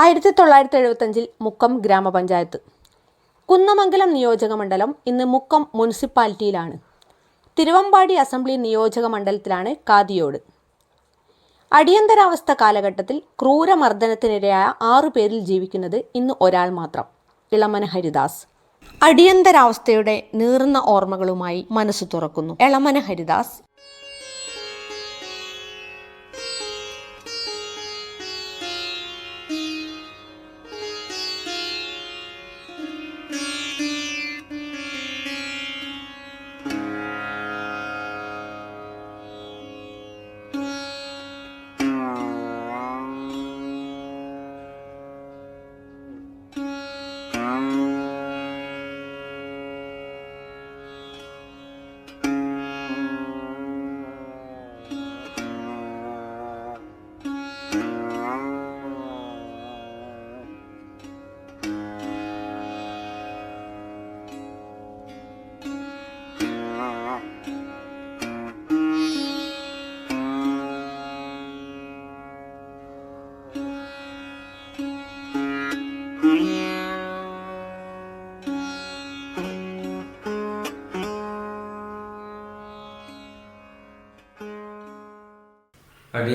ആയിരത്തി തൊള്ളായിരത്തി എഴുപത്തഞ്ചിൽ മുക്കം ഗ്രാമപഞ്ചായത്ത്. കുന്നമംഗലം നിയോജക മണ്ഡലം ഇന്ന് മുക്കം മുനിസിപ്പാലിറ്റിയിലാണ്. തിരുവമ്പാടി അസംബ്ലി നിയോജക മണ്ഡലത്തിലാണ് കാതിയോട് അടിയന്തരാവസ്ഥ കാലഘട്ടത്തിൽ ക്രൂരമർദ്ദനത്തിനിരയായ ആറു പേരിൽ ജീവിക്കുന്നത് ഇന്ന് ഒരാൾ മാത്രം ഇളമന ഹരിദാസ്. അടിയന്തരാവസ്ഥയുടെ നീറുന്ന ഓർമ്മകളുമായി മനസ്സ് തുറക്കുന്നു. എളമന ഹരിദാസ്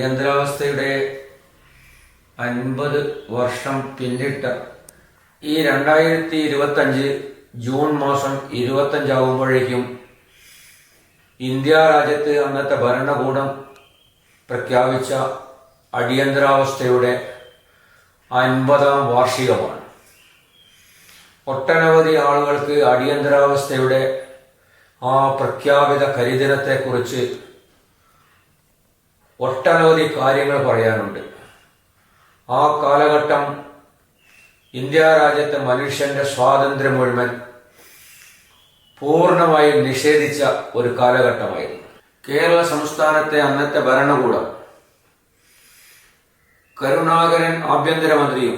അടിയന്തരാവസ്ഥയുടെ അൻപത് വർഷം പിന്നിട്ട ഈ രണ്ടായിരത്തി ഇരുപത്തഞ്ച് ജൂൺ മാസം ഇരുപത്തഞ്ചാവുമ്പോഴേക്കും ഇന്ത്യ രാജ്യത്ത് അന്നത്തെ ഭരണകൂടം പ്രഖ്യാപിച്ച അടിയന്തരാവസ്ഥയുടെ അൻപതാം വാർഷികമാണ്. ഒട്ടനവധി ആളുകൾക്ക് അടിയന്തരാവസ്ഥയുടെ ആ പ്രഖ്യാപിത കരിദിനത്തെക്കുറിച്ച് ഒട്ടനവധി കാര്യങ്ങൾ പറയാനുണ്ട്. ആ കാലഘട്ടം ഇന്ത്യ രാജ്യത്തെ മനുഷ്യന്റെ സ്വാതന്ത്ര്യം മുഴുവൻ പൂർണമായും നിഷേധിച്ച ഒരു കാലഘട്ടമായിരുന്നു. കേരള സംസ്ഥാനത്തെ അന്നത്തെ ഭരണകൂടം കരുണാകരൻ ആഭ്യന്തരമന്ത്രിയും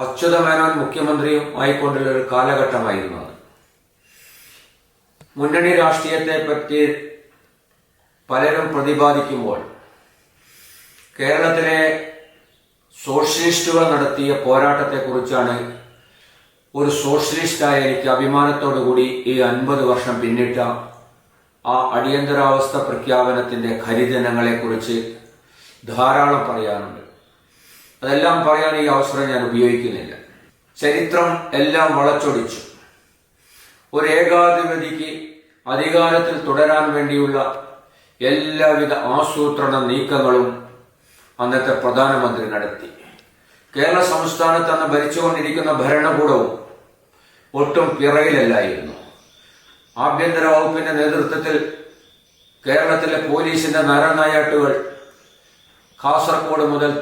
അച്യുതമേനോൻ മുഖ്യമന്ത്രിയും ആയിക്കൊണ്ടുള്ള ഒരു കാലഘട്ടമായിരുന്നു അത്. മുന്നണി രാഷ്ട്രീയത്തെ പറ്റി പലരും പ്രതിപാദിക്കുമ്പോൾ കേരളത്തിലെ സോഷ്യലിസ്റ്റുകൾ നടത്തിയ പോരാട്ടത്തെക്കുറിച്ചാണ് ഒരു സോഷ്യലിസ്റ്റായ എനിക്ക് അഭിമാനത്തോടുകൂടി ഈ അൻപത് വർഷം പിന്നിട്ട ആ അടിയന്തരാവസ്ഥ പ്രഖ്യാപനത്തിന്റെ ഖരിദിനങ്ങളെക്കുറിച്ച് ധാരാളം പറയാനുണ്ട്. അതെല്ലാം പറയാൻ ഈ അവസരം ഞാൻ ഉപയോഗിക്കുന്നില്ല. ചരിത്രം എല്ലാം വളച്ചൊടിച്ചു. ഒരു ഏകാധിപതിക്ക് അധികാരത്തിൽ തുടരാൻ വേണ്ടിയുള്ള എല്ലാവിധ ആസൂത്രണ നീക്കങ്ങളും അന്നത്തെ പ്രധാനമന്ത്രി നടത്തി. കേരള സംസ്ഥാനത്ത് അന്ന് ഭരിച്ചുകൊണ്ടിരിക്കുന്ന ഭരണകൂടവും ഒട്ടും പിറയിലല്ലായിരുന്നു ആഭ്യന്തര വകുപ്പിന്റെ നേതൃത്വത്തിൽ കേരളത്തിലെ പോലീസിന്റെ നരനായാട്ടുകൾ കാസർഗോഡ് മുതൽ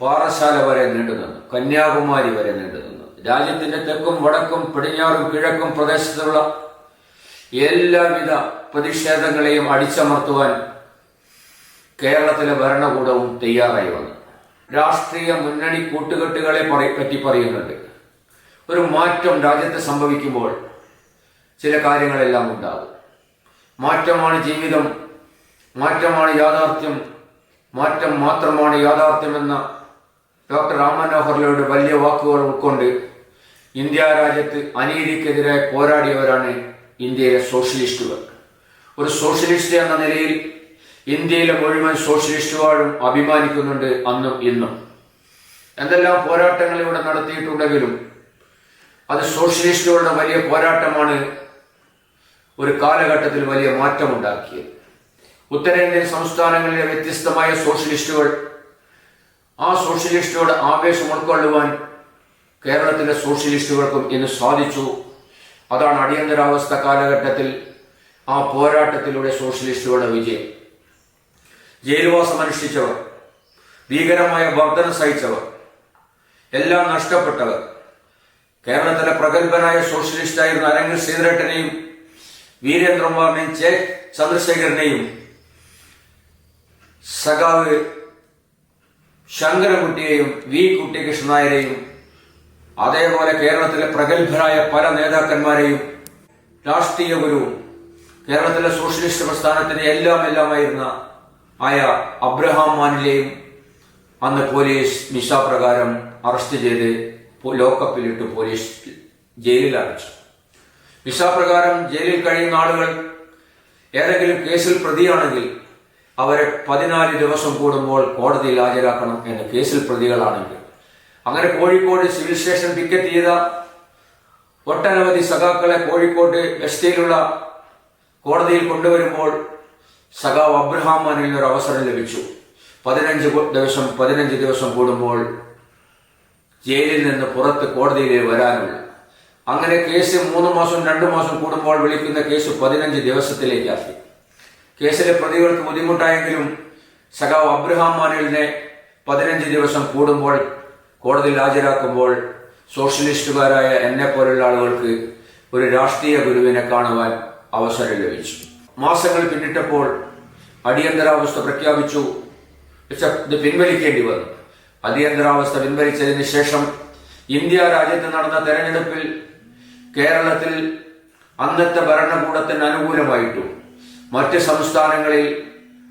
പാറശാല വരെ നീണ്ടുനിന്നു കന്യാകുമാരി വരെ നീണ്ടുനിന്നു രാജ്യത്തിന്റെ തെക്കും വടക്കും പടിഞ്ഞാറും കിഴക്കും പ്രദേശത്തുള്ള എല്ലാവിധ പ്രതിഷേധങ്ങളെയും അടിച്ചമർത്തുവാൻ കേരളത്തിലെ ഭരണകൂടവും തയ്യാറായി വന്നു. രാഷ്ട്രീയ മുന്നണി കൂട്ടുകെട്ടുകളെ പറ- പറ്റി പറയുന്നുണ്ട്. ഒരു മാറ്റം രാജ്യത്ത് സംഭവിക്കുമ്പോൾ ചില കാര്യങ്ങളെല്ലാം ഉണ്ടാകും. മാറ്റമാണ് ജീവിതം. മാറ്റമാണ് യാഥാർത്ഥ്യം. മാറ്റം മാത്രമാണ് യാഥാർത്ഥ്യമെന്ന ഡോക്ടർ രാം മനോഹർലയുടെ വലിയ വാക്കുകൾ ഉൾക്കൊണ്ട് ഇന്ത്യ രാജ്യത്ത് അനീതിക്കെതിരെ പോരാടിയവരാണ് ഇന്ത്യയിലെ സോഷ്യലിസ്റ്റുകൾ. ഒരു സോഷ്യലിസ്റ്റ് എന്ന നിലയിൽ ഇന്ത്യയിലെ മുഴുവൻ സോഷ്യലിസ്റ്റുകാരും അഭിമാനിക്കുന്നുണ്ട് അന്നും ഇന്നും. എന്തെല്ലാം പോരാട്ടങ്ങൾ ഇവിടെ നടത്തിയിട്ടുണ്ടെങ്കിലും അത് സോഷ്യലിസ്റ്റുകളുടെ വലിയ പോരാട്ടമാണ് ഒരു കാലഘട്ടത്തിൽ വലിയ മാറ്റമുണ്ടാക്കിയത്. ഉത്തരേന്ത്യൻ സംസ്ഥാനങ്ങളിലെ വ്യത്യസ്തമായ സോഷ്യലിസ്റ്റുകൾ ആ സോഷ്യലിസ്റ്റുകളുടെ ആവേശം ഉൾക്കൊള്ളുവാൻ കേരളത്തിലെ സോഷ്യലിസ്റ്റുകൾക്കും ഇന്ന് സാധിച്ചു. അതാണ് അടിയന്തരാവസ്ഥ കാലഘട്ടത്തിൽ ആ പോരാട്ടത്തിലൂടെ സോഷ്യലിസ്റ്റുകളുടെ വിജയം. ജയിൽവാസം അനുഷ്ഠിച്ചവർ ഭീകരമായ വർധന സഹിച്ചവർ എല്ലാം നഷ്ടപ്പെട്ടവർ. കേരളത്തിലെ പ്രഗത്ഭനായ സോഷ്യലിസ്റ്റായിരുന്ന അരങ്ങിൽ ശ്രീധരട്ടനെയും വീരേന്ദ്രകുമാറിനെയും ചെ. ചന്ദ്രശേഖരനെയും സഖാവ് ശങ്കരൻകുട്ടിയെയും വി. കുട്ടികൃഷ്ണൻ നായരെയും അതേപോലെ കേരളത്തിലെ പ്രഗത്ഭരായ പല നേതാക്കന്മാരെയും രാഷ്ട്രീയ ഗുരുവും കേരളത്തിലെ സോഷ്യലിസ്റ്റ് പ്രസ്ഥാനത്തിന്റെ എല്ലാം എല്ലാമായിരുന്ന ആയ അബ്രഹാം മാനിലെയും അന്ന് പോലീസ് നിശാപ്രകാരം അറസ്റ്റ് ചെയ്ത് ലോക്കപ്പിലിട്ട് പോലീസ് ജയിലിൽ അടച്ചു നിശാപ്രകാരം ജയിലിൽ കഴിയുന്ന ആളുകൾ ഏതെങ്കിലും കേസിൽ പ്രതിയാണെങ്കിൽ അവരെ പതിനാല് ദിവസം കൂടുമ്പോൾ കോടതിയിൽ ഹാജരാക്കണം എന്ന് കേസിൽ പ്രതികളാണെങ്കിൽ. അങ്ങനെ കോഴിക്കോട് സിവിൽ സ്റ്റേഷൻ ടിക്കറ്റ് ചെയ്ത ഒട്ടനവധി സഖാക്കളെ കോഴിക്കോട് എസ്റ്റേയിലുള്ള കോടതിയിൽ കൊണ്ടുവരുമ്പോൾ സഖാവ് അബ്രഹാം മാനിൽ ഒരു അവസരം ലഭിച്ചു. പതിനഞ്ച് ദിവസം പതിനഞ്ച് ദിവസം കൂടുമ്പോൾ ജയിലിൽ നിന്ന് പുറത്ത് കോടതിയിൽ വരാനുള്ളൂ. അങ്ങനെ കേസ് മൂന്ന് മാസം രണ്ട് മാസം കൂടുമ്പോൾ വിളിക്കുന്ന കേസ് പതിനഞ്ച് ദിവസത്തിലേക്കാക്കി. കേസിലെ പ്രതികൾക്ക് ബുദ്ധിമുട്ടായെങ്കിലും സഖാവ് അബ്രഹാം മാനുവലിനെ പതിനഞ്ച് ദിവസം കൂടുമ്പോൾ കോടതിയിൽ ഹാജരാക്കുമ്പോൾ സോഷ്യലിസ്റ്റുകാരായ എന്നെ പോലുള്ള ആളുകൾക്ക് ഒരു രാഷ്ട്രീയ ഗുരുവിനെ കാണുവാൻ അവസരം ലഭിച്ചു. മാസങ്ങൾ പിന്നിട്ടപ്പോൾ അടിയന്തരാവസ്ഥ പ്രഖ്യാപിച്ചു. ഇത് പിൻവലിക്കേണ്ടി വന്നു. അടിയന്തരാവസ്ഥ പിൻവലിച്ചതിന് ശേഷം ഇന്ത്യ രാജ്യത്ത് നടന്ന തെരഞ്ഞെടുപ്പിൽ കേരളത്തിൽ അന്നത്തെ ഭരണകൂടത്തിന് അനുകൂലമായിട്ടു മറ്റ് സംസ്ഥാനങ്ങളിൽ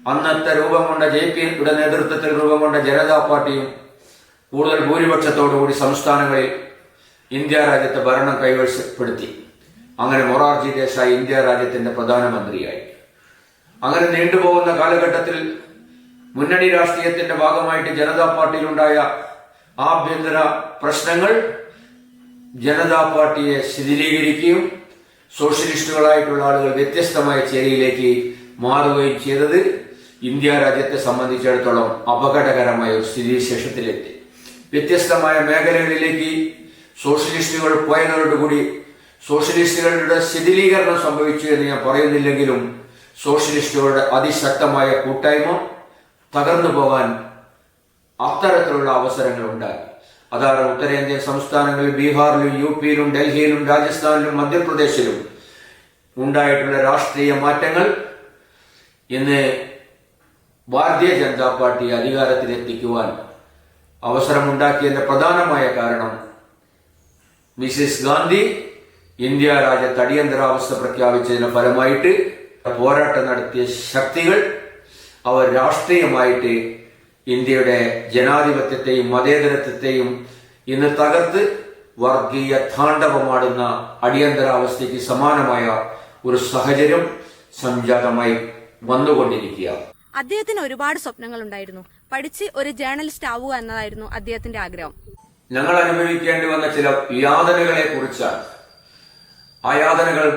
അന്നത്തെ രൂപം കൊണ്ട ജെ പി യുടെ നേതൃത്വത്തിൽ രൂപം കൊണ്ട ജനതാ പാർട്ടിയും കൂടുതൽ ഭൂരിപക്ഷത്തോടുകൂടി സംസ്ഥാനങ്ങളിൽ ഇന്ത്യ രാജ്യത്തെ ഭരണം കൈവശപ്പെടുത്തി. അങ്ങനെ മൊറാർജി ദേശായി ഇന്ത്യ രാജ്യത്തിന്റെ പ്രധാനമന്ത്രിയായി. അങ്ങനെ നീണ്ടുപോകുന്ന കാലഘട്ടത്തിൽ മുന്നണി രാഷ്ട്രീയത്തിന്റെ ഭാഗമായിട്ട് ജനതാ പാർട്ടിയിലുണ്ടായ ആഭ്യന്തര പ്രശ്നങ്ങൾ ജനതാ പാർട്ടിയെ ശിഥിലീകരിക്കുകയും സോഷ്യലിസ്റ്റുകളായിട്ടുള്ള ആളുകൾ വ്യത്യസ്തമായ ചേരിയിലേക്ക് മാറുകയും ചെയ്തത് ഇന്ത്യ രാജ്യത്തെ സംബന്ധിച്ചിടത്തോളം അപകടകരമായ ഒരു സ്ഥിതിവിശേഷത്തിലെത്തി. വ്യത്യസ്തമായ മേഖലകളിലേക്ക് സോഷ്യലിസ്റ്റുകൾ പോയതോടുകൂടി സോഷ്യലിസ്റ്റുകളുടെ ശിഥിലീകരണം സംഭവിച്ചു എന്ന് ഞാൻ പറയുന്നില്ലെങ്കിലും സോഷ്യലിസ്റ്റുകളുടെ അതിശക്തമായ കൂട്ടായ്മ തകർന്നു പോകാൻ അത്തരത്തിലുള്ള അവസരങ്ങൾ ഉണ്ടായി. അതാണ് ഉത്തരേന്ത്യൻ സംസ്ഥാനങ്ങളിൽ ബീഹാറിലും യു പിയിലും ഡൽഹിയിലും രാജസ്ഥാനിലും മധ്യപ്രദേശിലും ഉണ്ടായിട്ടുള്ള രാഷ്ട്രീയ മാറ്റങ്ങൾ ഇന്ന് ഭാരതീയ ജനതാ പാർട്ടി അധികാരത്തിലെത്തിക്കുവാൻ അവസരമുണ്ടാക്കിയതിന്റെ പ്രധാനമായ കാരണം മിസിസ് ഗാന്ധി ഇന്ത്യ രാജ്യത്ത് അടിയന്തരാവസ്ഥ പ്രഖ്യാപിച്ചതിന് ഫലമായിട്ട് പോരാട്ടം നടത്തിയ ശക്തികൾ അവർ രാഷ്ട്രീയമായിട്ട് ഇന്ത്യയുടെ ജനാധിപത്യത്തെയും മതേതരത്വത്തെയും ഇന്ന് തകർത്ത് വർഗീയ താണ്ഡവമാടുന്ന അടിയന്തരാവസ്ഥയ്ക്ക് സമാനമായ ഒരു സാഹചര്യം സംജാതമായി വന്നുകൊണ്ടിരിക്കുകയാണ്. അദ്ദേഹത്തിന് ഒരുപാട് സ്വപ്നങ്ങൾ ഉണ്ടായിരുന്നു. പഠിച്ച് ഒരു ജേർണലിസ്റ്റ് ആവുക എന്നതായിരുന്നു അദ്ദേഹത്തിന്റെ ആഗ്രഹം. ഞങ്ങൾ അനുഭവിക്കേണ്ടി വന്ന ചില യാതനകളെ കുറിച്ചാണ്. ആ യാതനകൾ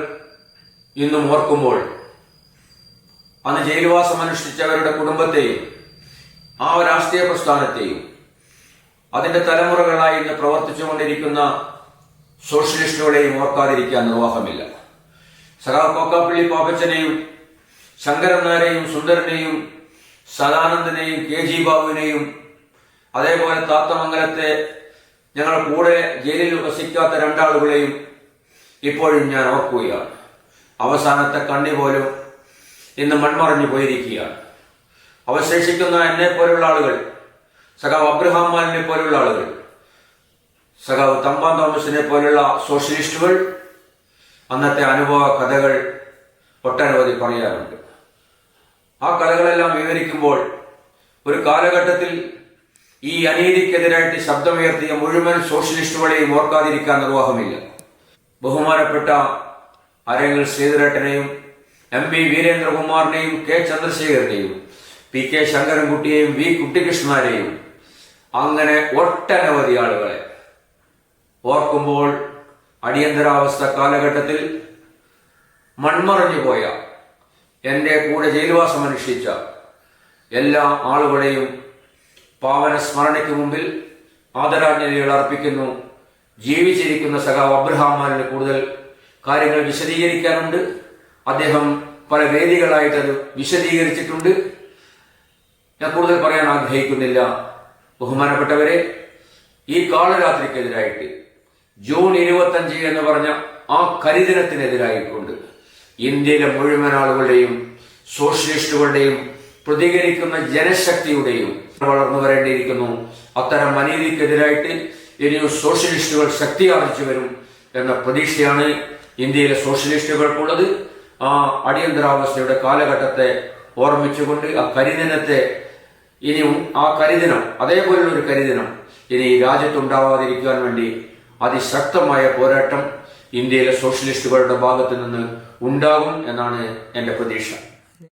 ഇന്നും ഓർക്കുമ്പോൾ അന്ന് ജയിൽവാസം അനുഷ്ഠിച്ചവരുടെ കുടുംബത്തെയും ആ രാഷ്ട്രീയ പ്രസ്ഥാനത്തെയും അതിന്റെ തലമുറകളായി ഇന്ന് പ്രവർത്തിച്ചുകൊണ്ടിരിക്കുന്ന സോഷ്യലിസ്റ്റുകളെയും ഓർക്കാതിരിക്കാൻ നിർവാഹമില്ല. സഖാവ് കോക്കാപ്പള്ളി പാപ്പച്ചനെയും ശങ്കരൻ നായരെയും സുന്ദരനെയും സദാനന്ദനെയും കെ ജി ബാബുവിനെയും അതേപോലെ താത്തമംഗലത്തെ ഞങ്ങൾ കൂടെ ജയിലിൽ വസിക്കാത്ത രണ്ടാളുകളെയും ഇപ്പോഴും ഞാൻ ഓർക്കുകയാണ് അവസാനത്തെ കണ്ണി പോലും ഇന്ന് മൺമറഞ്ഞു പോയിരിക്കുകയാണ്. അവശേഷിക്കുന്ന എന്നെ പോലുള്ള ആളുകൾ സഖാവ് അബ്രഹാം മാലിനെ പോലുള്ള ആളുകൾ സഖാവ് തമ്പാൻ തോമസിനെ പോലുള്ള സോഷ്യലിസ്റ്റുകൾ അന്നത്തെ അനുഭവ കഥകൾ ഒട്ടനവധി പറയാറുണ്ട്. ആ കഥകളെല്ലാം വിവരിക്കുമ്പോൾ ഒരു കാലഘട്ടത്തിൽ ഈ അനീതിക്കെതിരായിട്ട് ശബ്ദമുയർത്തിയ മുഴുവൻ സോഷ്യലിസ്റ്റുകളെയും ഓർക്കാതിരിക്കാൻ നിർവാഹമില്ല. ബഹുമാനപ്പെട്ട അരങ്ങൾ ശ്രീധരേട്ടനെയും എം പി വീരേന്ദ്രകുമാറിനെയും കെ ചന്ദ്രശേഖരനെയും പി കെ ശങ്കരൻകുട്ടിയെയും വി കുട്ടികൃഷ്ണനെയും അങ്ങനെ ഒട്ടനവധി ആളുകളെ ഓർക്കുമ്പോൾ അടിയന്തരാവസ്ഥ കാലഘട്ടത്തിൽ മൺമറഞ്ഞു പോയ എന്റെ കൂടെ ജയിൽവാസം അനുഷ്ഠിച്ച എല്ലാ ആളുകളെയും പാവന സ്മരണയ്ക്ക് മുമ്പിൽ ആദരാഞ്ജലികൾ അർപ്പിക്കുന്നു. ജീവിച്ചിരിക്കുന്ന സഖാവ് അബ്രഹാമാലിന് കൂടുതൽ കാര്യങ്ങൾ വിശദീകരിക്കാനുണ്ട്. അദ്ദേഹം പല വേദികളായിട്ട് അത് വിശദീകരിച്ചിട്ടുണ്ട്. ഞാൻ കൂടുതൽ പറയാൻ ആഗ്രഹിക്കുന്നില്ല. ബഹുമാനപ്പെട്ടവരെ ഈ കാളരാത്രിക്കെതിരായിട്ട് ജൂൺ ഇരുപത്തഞ്ച് എന്ന് പറഞ്ഞ ആ കരിദിനത്തിനെതിരായിക്കൊണ്ട് ഇന്ത്യയിലെ മുഴുവൻ ആളുകളുടെയും സോഷ്യലിസ്റ്റുകളുടെയും പ്രതികരിക്കുന്ന ജനശക്തിയുടെയും വളർന്നു വരേണ്ടിയിരിക്കുന്നു. അത്തരം അനീതിക്കെതിരായിട്ട് ഇനിയും സോഷ്യലിസ്റ്റുകൾ ശക്തി ആർജിച്ചു വരും എന്ന പ്രതീക്ഷയാണ് ഇന്ത്യയിലെ സോഷ്യലിസ്റ്റുകൾക്കുള്ളത്. ആ അടിയന്തരാവസ്ഥയുടെ കാലഘട്ടത്തെ ഓർമ്മിച്ചുകൊണ്ട് ആ കരിദിനത്തെ ഇനിയും ആ കരിദിനം അതേപോലുള്ള ഒരു കരിദിനം ഇനി രാജ്യത്തുണ്ടാവാതിരിക്കാൻ വേണ്ടി അതിശക്തമായ പോരാട്ടം ഇന്ത്യയിലെ സോഷ്യലിസ്റ്റുകളുടെ ഭാഗത്തു നിന്ന് ഉണ്ടാകും എന്നാണ് എന്റെ പ്രതീക്ഷ.